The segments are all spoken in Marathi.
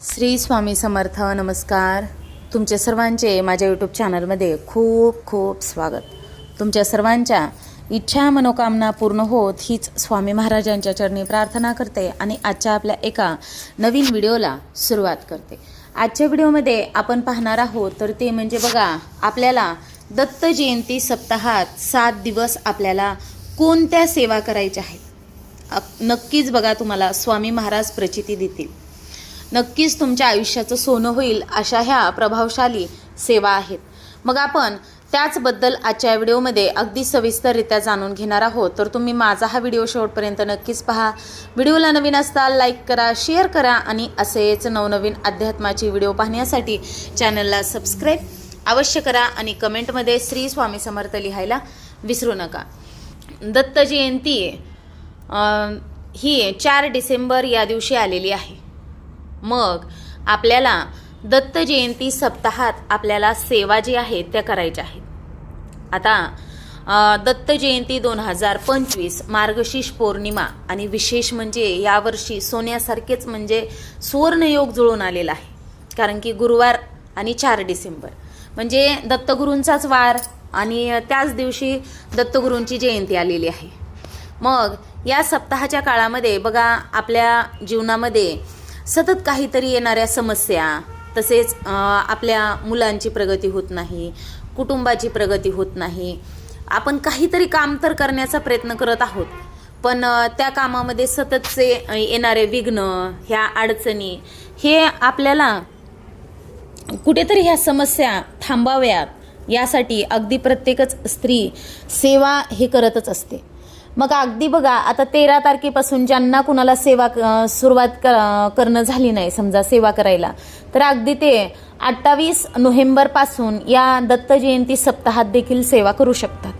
श्री स्वामी समर्थ नमस्कार. तुमचे सर्वांचे माझ्या यूट्यूब चॅनलमध्ये खूप खूप स्वागत. तुमच्या सर्वांच्या इच्छा मनोकामना पूर्ण होत हीच स्वामी महाराजांच्या चरणी प्रार्थना करते आणि आजच्या आपल्या एका नवीन व्हिडिओला सुरुवात करते. आजच्या व्हिडिओमध्ये आपण पाहणार आहोत तर ते म्हणजे बघा आपल्याला दत्त जयंती सप्ताहात सात दिवस आपल्याला कोणत्या सेवा करायच्या आहेत? नक्कीच बघा तुम्हाला स्वामी महाराज प्रचिती देतील. नक्कीच तुमच्या आयुष्याचं सोनं होईल अशा ह्या प्रभावशाली सेवा आहेत. मग आपण त्याचबद्दल आजच्या व्हिडिओमध्ये अगदी सविस्तररित्या जाणून घेणार आहोत. तर तुम्ही माझा हा व्हिडिओ शेवटपर्यंत नक्कीच पहा. व्हिडिओला नवीन असताल लाईक करा शेअर करा आणि असेच नवनवीन अध्यात्माची व्हिडिओ पाहण्यासाठी चॅनलला सबस्क्राईब अवश्य करा आणि कमेंटमध्ये श्री स्वामी समर्थ लिहायला विसरू नका. दत्त जयंती ही चार डिसेंबर या दिवशी आलेली आहे. मग आपल्याला दत्त जयंती सप्ताहात आपल्याला सेवा जी आहेत त्या करायच्या आहेत. आता दत्त जयंती दोन हजार पंचवीस मार्गशीर्ष पौर्णिमा आणि विशेष म्हणजे यावर्षी सोन्यासारखेच म्हणजे सुवर्णयोग जुळून आलेला आहे. कारण की गुरुवार आणि चार डिसेंबर. म्हणजे दत्तगुरूंचाच वार आणि त्याच दिवशी दत्तगुरूंची जयंती आलेली आहे. मग या सप्ताहाच्या काळामध्ये बघा आपल्या जीवनामध्ये सतत काहीतरी येणाऱ्या समस्या तसेच आपल्या मुलांची प्रगती होत नाही कुटुंबाची प्रगती होत नाही. आपण काहीतरी काम तर करण्याचा प्रयत्न करत आहोत पण त्या कामामध्ये सततचे येणारे विघ्न ह्या अडचणी हे आपल्याला कुठेतरी ह्या समस्या थांबाव्यात यासाठी अगदी प्रत्येकच स्त्री सेवा हे करतच असते. मग अगदी बघा आता तेरा तारखेपासून ज्यांना कुणाला सेवा सुरुवात क- करणं झाली नाही समजा सेवा करायला तर अगदी ते अठ्ठावीस नोव्हेंबरपासून या दत्त जयंती सप्ताहात देखील सेवा करू शकतात.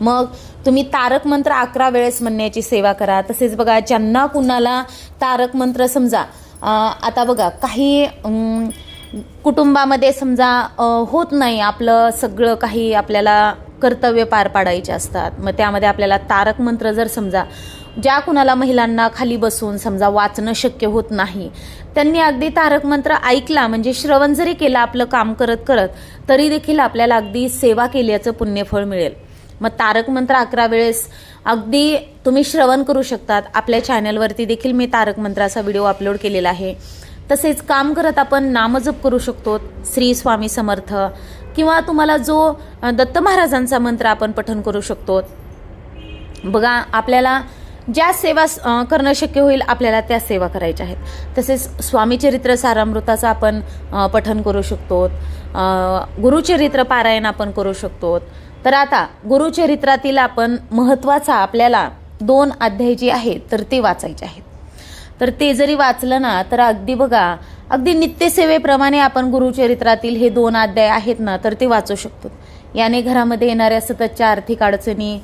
मग तुम्ही तारक मंत्र अकरा वेळेस म्हणण्याची सेवा करा. तसेच बघा ज्यांना कुणाला तारक मंत्र समजा आता बघा काही कुटुंबामध्ये समजा होत नाही आपलं सगळं काही आपल्याला कर्तव्य पार पाडायचे असतात. मग त्यामध्ये आपल्याला तारक मंत्र जर समजा ज्या कुणाला महिलांना खाली बसून समजा वाचणं शक्य होत नाही त्यांनी अगदी तारक मंत्र ऐकला म्हणजे श्रवण जरी केलं आपलं काम करत करत तरी देखील आपल्याला अगदी सेवा केल्याचं पुण्यफळ मिळेल. मग तारक मंत्र अकरा वेळेस अगदी तुम्ही श्रवण करू शकतात. आपल्या चॅनलवरती देखील मी तारक मंत्राचा व्हिडिओ अपलोड केलेला आहे. तसेच काम करत आपण नामजप करू शकतो. श्री स्वामी समर्थ. किंवा तुम्हाला जो दत्त महाराजांचा मंत्र आपण पठन करू शकतो. बघा आपल्याला ज्या सेवा करणं शक्य होईल आपल्याला त्या सेवा करायच्या आहेत. तसेच स्वामीचरित्र सारामृताचं आपण पठन करू शकतो. गुरुचरित्र पारायण आपण करू शकतो. तर आता गुरुचरित्रातील आपण महत्त्वाचा आपल्याला दोन अध्याय जे आहेत तर ते वाचायचे आहेत. तर ते जरी वाचलं ना तर अगदी बघा अगदी नित्यसेवेप्रमाणे आपण गुरुचरित्रातील हे दोन अध्याय आहेत ना तर ते वाचू शकतो. याने घरामध्ये येणाऱ्या सततच्या आर्थिक अडचणी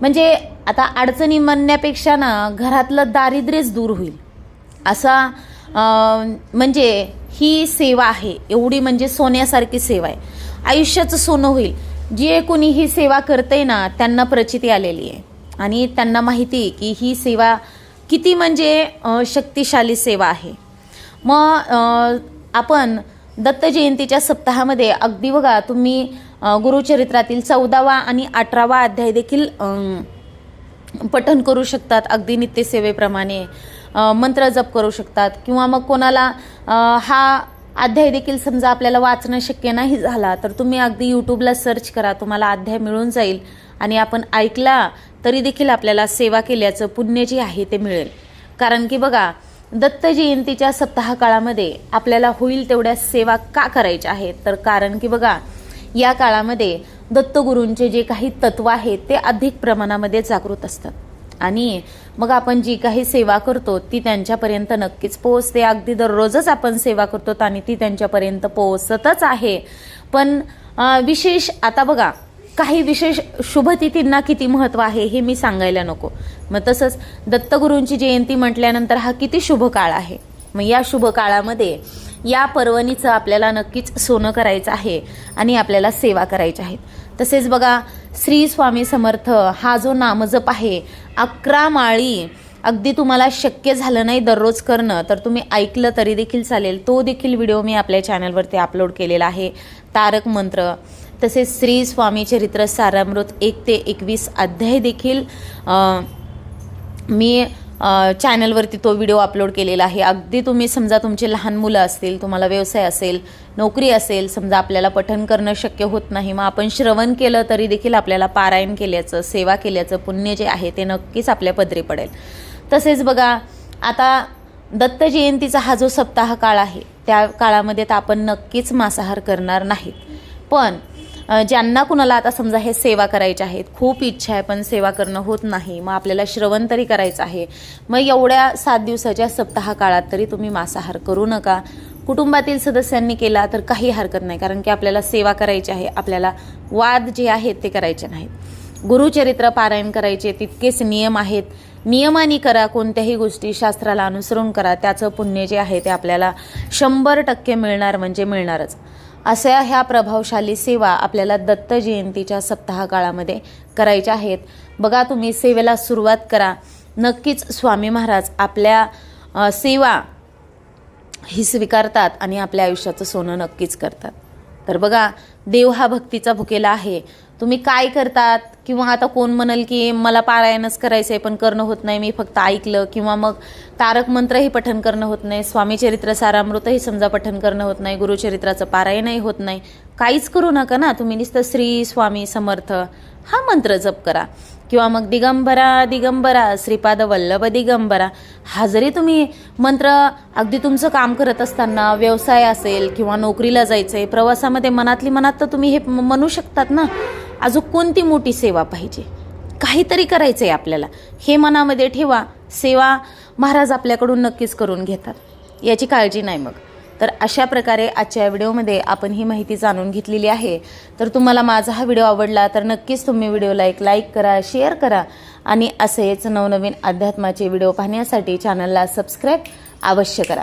म्हणजे आता अडचणी म्हणण्यापेक्षा ना घरातलं दारिद्र्यच दूर होईल. असा म्हणजे ही सेवा आहे. एवढी म्हणजे सोन्यासारखी सेवा आहे. आयुष्याचं सोनं होईल. जे कोणी ही सेवा करते ना त्यांना प्रचिती आलेली आहे. आणि त्यांना माहिती आहे की ही सेवा किती म्हणजे शक्तिशाली सेवा आहे. मग आपण दत्त जयंतीच्या सप्ताहामध्ये अगदी बघा तुम्ही गुरुचरित्रातील चौदावा आणि अठरावा अध्याय देखील पठन करू शकतात अगदी नित्यसेवेप्रमाणे. मंत्र जप करू शकतात. किंवा मग कोणाला हा अध्याय देखील समजा आपल्याला वाचणं शक्य नाही झाला तर तुम्ही अगदी यूट्यूबला सर्च करा तुम्हाला अध्याय मिळून जाईल. आणि आपण ऐकला तरी देखील आपल्याला सेवा केल्याचं पुण्य जे आहे ते मिळेल. कारण की बघा दत्त जयंतीच्या सप्ताह काळामध्ये आपल्याला होईल तेवढ्या सेवा का करायच्या आहेत? तर कारण की बघा या काळामध्ये दत्तगुरूंचे जे काही तत्व आहेत ते अधिक प्रमाणामध्ये जागृत असतात. आणि मग आपण जी काही सेवा करतो ती त्यांच्यापर्यंत नक्कीच पोहोचते. अगदी दररोजच आपण सेवा करतो आणि ती त्यांच्यापर्यंत पोहोचतच आहे. पण विशेष आता बघा काही विशेष शुभतिथींना किती महत्त्व आहे हे मी सांगायला नको. मग तसंच दत्तगुरूंची जयंती म्हटल्यानंतर हा किती शुभ काळ आहे. मग या शुभ काळामध्ये या पर्वणीचं आपल्याला नक्कीच सोनं करायचं आहे आणि आपल्याला सेवा करायच्या आहेत. तसेच बघा श्री स्वामी समर्थ हा जो नामजप आहे अकरा माळी अगदी तुम्हाला शक्य झालं नाही दररोज करणं तर तुम्ही ऐकलं तरी देखील चालेल. तो देखील व्हिडिओ मी आपल्या चॅनलवरती अपलोड केलेला आहे. तारक मंत्र. तसेच श्री स्वामी चरित्र सारामृत एक ते एकवीस अध्याय देखील मी चॅनलवरती तो व्हिडिओ अपलोड केलेला आहे. अगदी तुम्ही समजा तुमचे लहान मुलं असतील तुम्हाला व्यवसाय असेल नोकरी असेल समजा आपल्याला पठण करणं शक्य होत नाही मग आपण श्रवण केलं तरी देखील आपल्याला पारायण केल्याचं सेवा केल्याचं पुण्य जे आहे ते नक्कीच आपल्या पदरी पडेल. तसेच बघा आता दत्त जयंतीचा हा जो सप्ताह काळ आहे त्या काळामध्ये तर आपण नक्कीच मांसाहार करणार नाहीत. पण ज्यांना कुणाला आता समजा हे सेवा करायच्या आहेत खूप इच्छा आहे पण सेवा करणं होत नाही मग आपल्याला श्रवण तरी करायचं आहे. मग एवढ्या सात दिवसाच्या सप्ताह काळात तरी तुम्ही मांसाहार करू नका. कुटुंबातील सदस्यांनी केला तर काही हरकत नाही कारण की आपल्याला सेवा करायची आहे आपल्याला वाद जे आहेत ते करायचे नाहीत. गुरुचरित्र पारायण करायचे तितकेच नियम आहेत. नियमाने करा कोणत्याही गोष्टी शास्त्राला अनुसरून करा. त्याचं पुण्य जे आहे ते आपल्याला शंभर टक्के मिळणार म्हणजे मिळणारच. अशा ह्या प्रभावशाली सेवा आपल्याला दत्त जयंतीच्या सप्ताह काळामध्ये करायच्या आहेत. बघा तुम्ही सेवेला सुरुवात करा. नक्कीच स्वामी महाराज आपल्या सेवा ही स्वीकारतात आणि आपल्या आयुष्याचं सोनं नक्कीच करतात. तर बघा देव हा भक्तीचा भुकेला आहे. तुम्ही काय करतात? किंवा आता कोण म्हणाल की मला पारायणच करायचं आहे पण करणं होत नाही. मी फक्त ऐकलं. किंवा मग तारक मंत्रही पठन करणं होत नाही. स्वामीचरित्र सारामृतही समजा पठन करणं होत नाही. गुरुचरित्राचं पारायणही होत नाही. काहीच करू नका ना. तुम्ही नुसतं श्री स्वामी समर्थ हा मंत्र जप करा. किंवा मग दिगंबरा दिगंबरा श्रीपाद वल्लभ दिगंबरा. हा जरी तुम्ही मंत्र अगदी तुमचं काम करत असताना व्यवसाय असेल किंवा नोकरीला जायचं आहे प्रवासामध्ये मनातली मनात तर तुम्ही हे म्हणू शकतात ना. अजून कोणती मोठी सेवा पाहिजे? काहीतरी करायचं आहे आपल्याला. हे मनामध्ये ठेवा. सेवा महाराज आपल्याकडून नक्कीच करून घेतात. याची काळजी नाही मग. तर अशा प्रकारे आजच्या व्हिडिओमध्ये आपण ही माहिती जाणून घेतलेली आहे. तर तुम्हाला माझा हा व्हिडिओ आवडला तर नक्कीच तुम्ही व्हिडिओला एक लाईक करा शेअर करा आणि असेच नवनवीन अध्यात्माचे व्हिडिओ पाहण्यासाठी चॅनलला सबस्क्राईब अवश्य करा.